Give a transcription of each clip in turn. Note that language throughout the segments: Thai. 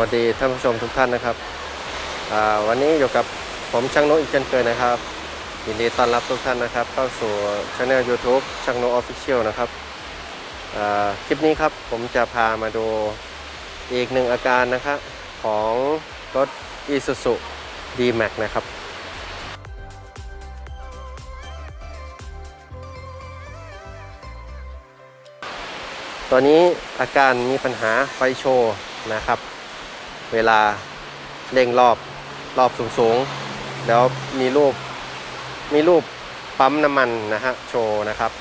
สวัสดีท่านผู้ชมทุกท่านนะครับวันนี้อยู่กับผมช่างโนอีกเช่นเคยนะครับ ยินดีต้อนรับทุกท่านนะครับ เข้าสู่ช anel YouTube ช่างโนออฟฟิเชียลนะครับคลิปนี้ครับผมจะพามาดูอีกหนึ่งอาการนะครับของรถ Isuzu D-Max นะครับตอนนี้อาการมีปัญหาไฟโชว์นะครับ เวลาเร่งรอบรอบสูงๆ แล้วมีรูปมีรูปปั๊มน้ำมันนะฮะโชว์นะครับ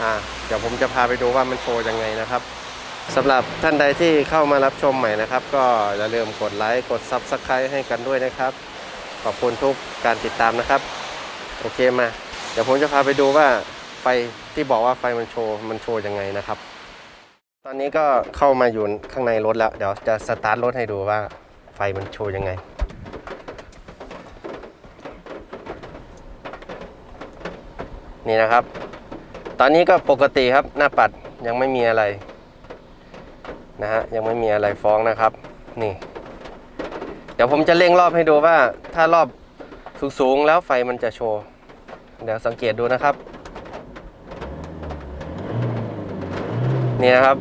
อ่าเดี๋ยวผมจะพาไปดูว่ามันโชว์ยังไงนะครับสำหรับท่านใดที่เข้ามารับชมใหม่นะครับ ก็อย่าลืมกดไลค์กด Subscribe ให้กันด้วยนะครับ ขอบคุณทุกการติดตามนะครับ โอเคมา เดี๋ยวผมจะพาไปดูว่าไฟที่บอกว่าไฟมันโชว์มันโชว์ยังไงนะครับ ตอนนี้ก็เข้ามาอยู่ข้างในรถแล้ว เดี๋ยวจะสตาร์ทรถให้ดูว่าไฟมันโชว์ยังไง นี่นะครับ ตอนนี้ก็ปกติครับหน้าปัดยังไม่มีอะไรนะฮะยังไม่มีอะไรฟ้องนะครับ นี่ เดี๋ยวผมจะเร่งรอบให้ดูว่าถ้ารอบสูงๆแล้วไฟมันจะโชว์ เดี๋ยวสังเกตดูนะครับ นี่นะครับ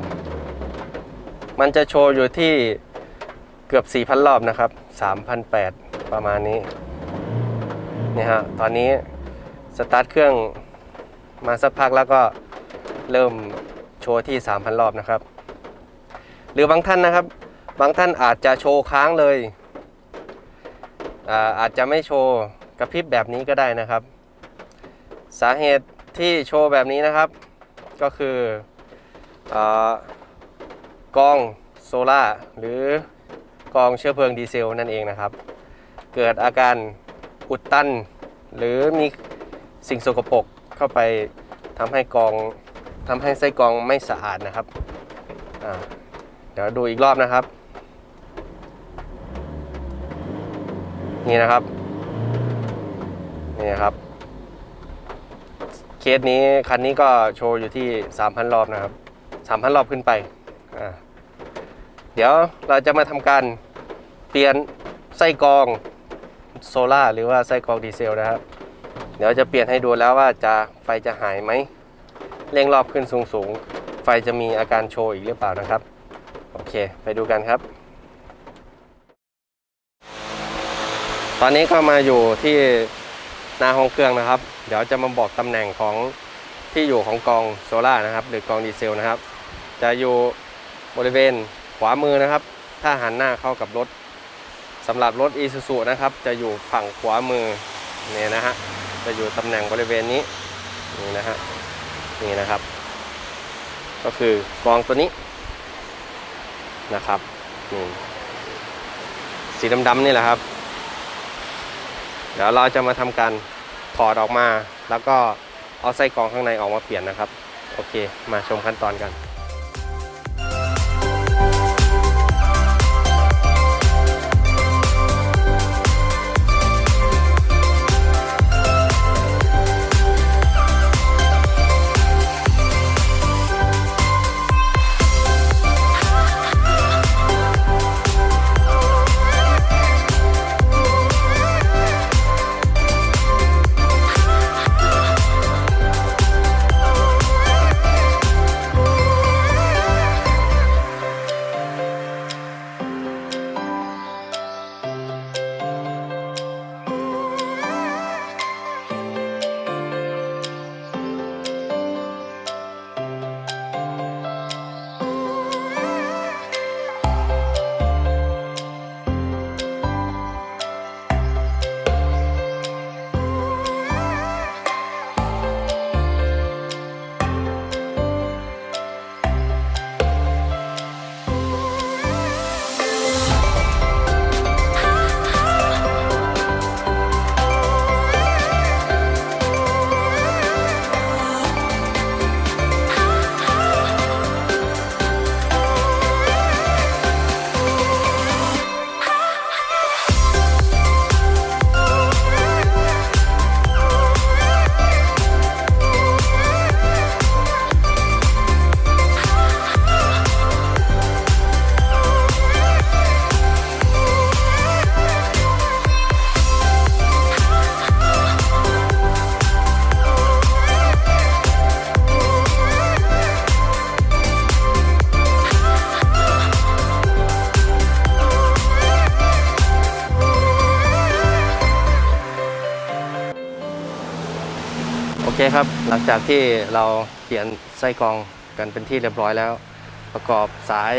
มันจะโชว์อยู่ที่เกือบ 4,000 รอบนะครับ 3,800 ประมาณนี้นี่ฮะตอนนี้สตาร์ทเครื่องมาสักพักแล้วก็เริ่มโชว์ที่ 3,000 รอบนะครับ หรือบางท่านนะครับ บางท่านอาจจะโชว์ค้างเลยอาอาจจะไม่โชว์กระพริบแบบนี้ก็ได้นะครับ สาเหตุที่โชว์แบบนี้นะครับ ก็คือเอ่อ กองโซล่าหรือกองเชื้อเพลิงดีเซลนั่นเองนะครับ เกิดอาการอุดตัน หรือมีสิ่งสกปรกเข้าไปทำให้กองทำให้ไส้กองไม่สะอาดนะครับเดี๋ยวดูอีกรอบนะครับ นี่นะครับ นี่นครับ เคสนี้คันนี้ก็โชว์อยู่ที่ 3,000 รอบนะครับ 3,000 รอบขึ้นไปอ่าเดี๋ยวเราจะมาทำการเปลี่ยนไส้กรองโซล่าหรือว่าไส้กรองดีเซลนะครับ เดี๋ยวจะเปลี่ยนให้ดูแล้วว่าจะไฟจะหายไหมเร่งรอบขึ้นสูงสูงๆไฟจะมีอาการโชว์อีกหรือเปล่านะครับ โอเค ไปดูกันครับ ตอนนี้ก็มาอยู่ที่หน้าห้องเครื่องนะครับ เดี๋ยวจะมาบอกตำแหน่งของที่อยู่ของกองโซล่านะครับ หรือกองดีเซลนะครับ จะอยู่บริเวณขวามือนะครับ ถ้าหันหน้าเข้ากับรถสำหรับรถ i s u z u นะครับ จะอยู่ฝั่งขวามือเนี่ยนะฮะจะอยู่ตำแหน่งบริเวณนี้นี่นะฮะนี่นะครับ ก็คือกองตัวนี้นะครับนี่สีดำๆนี่แหละครับ เดี๋ยวเราจะมาทำการถอดออกมา แล้วก็เอาไส้กรองข้างในออกมาเปลี่ยนนะครับ โอเค มาชมขั้นตอนกัน เคครับ หลังจากที่เราเปลี่ยนไส้กรองกันเป็นที่เรียบร้อยแล้ว ประกอบสาย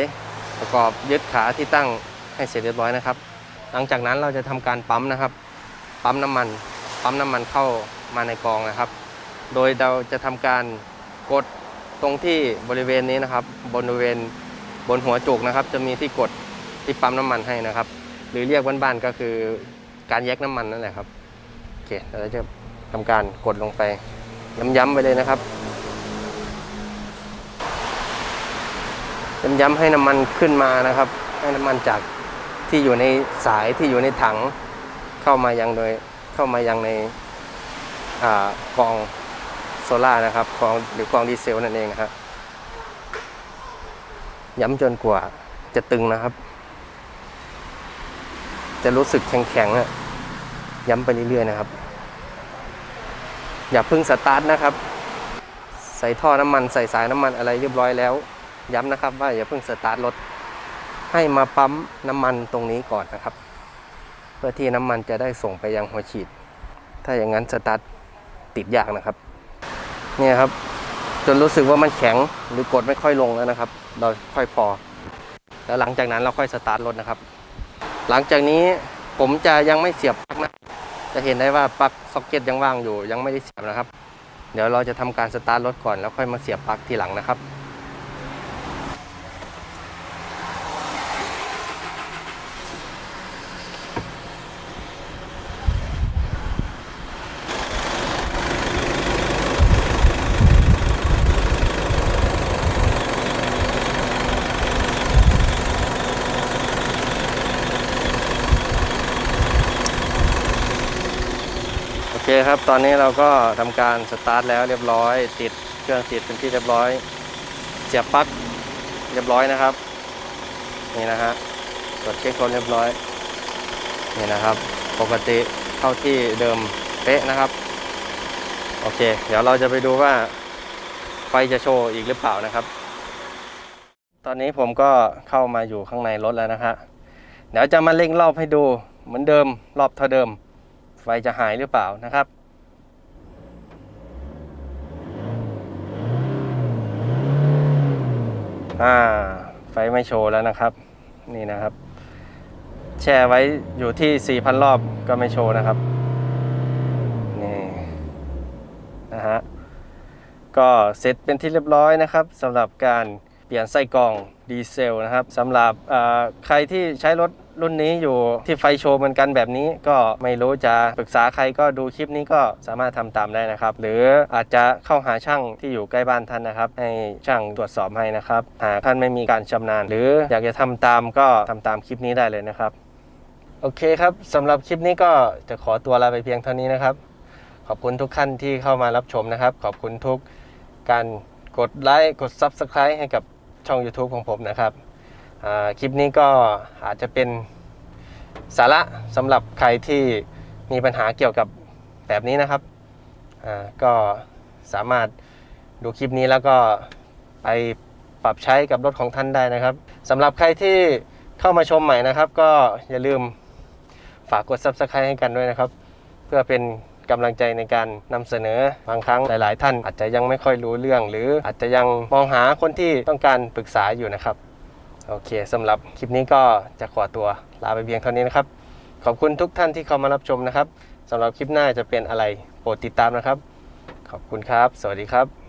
ประกอบยึดขาที่ตั้งให้เสร็จเรียบร้อยนะครับ หลังจากนั้นเราจะทำการปั๊มนะครับ ปั๊มน้ำมัน ปั๊มน้ำมันเข้ามาในกรองนะครับ โดยเราจะทำการกดตรงที่บริเวณนี้นะครับ บริเวณบนหัวจุกนะครับ จะมีที่กดที่ปั๊มน้ำมันให้นะครับ หรือเรียกบ้านๆก็คือการแยกน้ำมันนั่นแหละครับโอเคเราจะทำการกดลงไป ย้ำๆไปเลยนะครับ ย้ำๆให้น้ำมันขึ้นมานะครับ ให้น้ำมันจากที่อยู่ในสายที่อยู่ในถังเข้ามายังโดยเข้ามายังในอากองโซล่านะครับกองหรือกองดีเซลนั่นเองนะครับย้ำจนกว่าจะตึงนะครับ จะรู้สึกแข็งๆอะย้ำไปเรื่อยๆนะครับ อย่าเพึ่งสตาร์ทนะครับ ใส่ท่อน้ำมันใส่สายน้ำมันอะไรเรียบร้อยแล้ว ย้ำนะครับว่าอย่าเพิ่งสตาร์ทรถ ให้มาปั๊มน้ำมันตรงนี้ก่อนนะครับ เพื่อที่น้ำมันจะได้ส่งไปยังหัวฉีด ถ้าอย่างนั้นสตาร์ทติดยากนะครับ เนี่ยครับ จนรู้สึกว่ามันแข็งหรือกดไม่ค่อยลงแล้วนะครับ เราค่อยพอ แล้วหลังจากนั้นเราค่อยสตาร์ทรถนะครับ หลังจากนี้ผมจะยังไม่เสียบ จะเห็นได้ว่าปลั๊กซ็อกเก็ตยังว่างอยู่ ยังไม่ได้เสียบนะครับ เดี๋ยวเราจะทำการสตาร์ทรถก่อนแล้วค่อยมาเสียบปลั๊กทีหลังนะครับ เคครับ ตอนนี้เราก็ทำการสตาร์ทแล้วเรียบร้อย ติดเครื่องติดเป็นที่เรียบร้อย เสียบปลั๊กเรียบร้อยนะครับ นี่นะฮะตรวจเช็คคนเรียบร้อย นี่นะครับ ปกติเข้าที่เดิมเป๊ะนะครับ โอเค เดี๋ยวเราจะไปดูว่าไฟจะโชว์อีกหรือเปล่านะครับ ตอนนี้ผมก็เข้ามาอยู่ข้างในรถแล้วนะฮะเดี๋ยวจะมาเร่งรอบให้ดูเหมือนเดิมรอบเท่าเดิม ไฟจะหายหรือเปล่านะครับอ่าไฟไม่โชว์แล้วนะครับ นี่นะครับ แช่ไว้อยู่ที่ 4,000 รอบก็ไม่โชว์นะครับ นี่นะฮะก็เสร็จเป็นที่เรียบร้อยนะครับสำหรับการ เปลี่ยนไส้กรองดีเซลนะครับสำหรับใครที่ใช้รถรุ่นนี้อยู่ที่ไฟโชว์เหมือนกันแบบนี้ก็ไม่รู้จะปรึกษาใครก็ดูคลิปนี้ก็สามารถทำตามได้นะครับ หรืออาจจะเข้าหาช่างที่อยู่ใกล้บ้านท่านนะครับ ให้ช่างตรวจสอบให้นะครับ หากท่านไม่มีการชำนาญ หรืออยากจะทำตามก็ทำตามคลิปนี้ได้เลยนะครับ โอเคครับสำหรับคลิปนี้ก็จะขอตัวลาไปเพียงเท่านี้นะครับ ขอบคุณทุกท่านที่เข้ามารับชมนะครับ ขอบคุณทุกการกดไลค์กด Subscribe ให้กับ ช่อง YouTube ของผมนะครับคลิปนี้ก็อาจจะเป็นสาระสำหรับใครที่มีปัญหาเกี่ยวกับแบบนี้นะครับ ก็สามารถดูคลิปนี้แล้วก็ไปปรับใช้กับรถของท่านได้นะครับสำหรับใครที่เข้ามาชมใหม่นะครับ ก็อย่าลืมฝากกด Subscribe ให้กันด้วยนะครับ เพื่อเป็น กำลังใจในการนำเสนอบางครั้งหลาย ๆ ท่านอาจจะยังไม่ค่อยรู้เรื่อง หรืออาจจะยังมองหาคนที่ต้องการปรึกษาอยู่นะครับ โอเคสำหรับคลิปนี้ก็จะขอตัวลาไปเพียงเท่านี้นะครับ ขอบคุณทุกท่านที่เข้ามารับชมนะครับสำหรับคลิปหน้าจะเป็นอะไรโปรดติดตามนะครับ ขอบคุณครับ สวัสดีครับ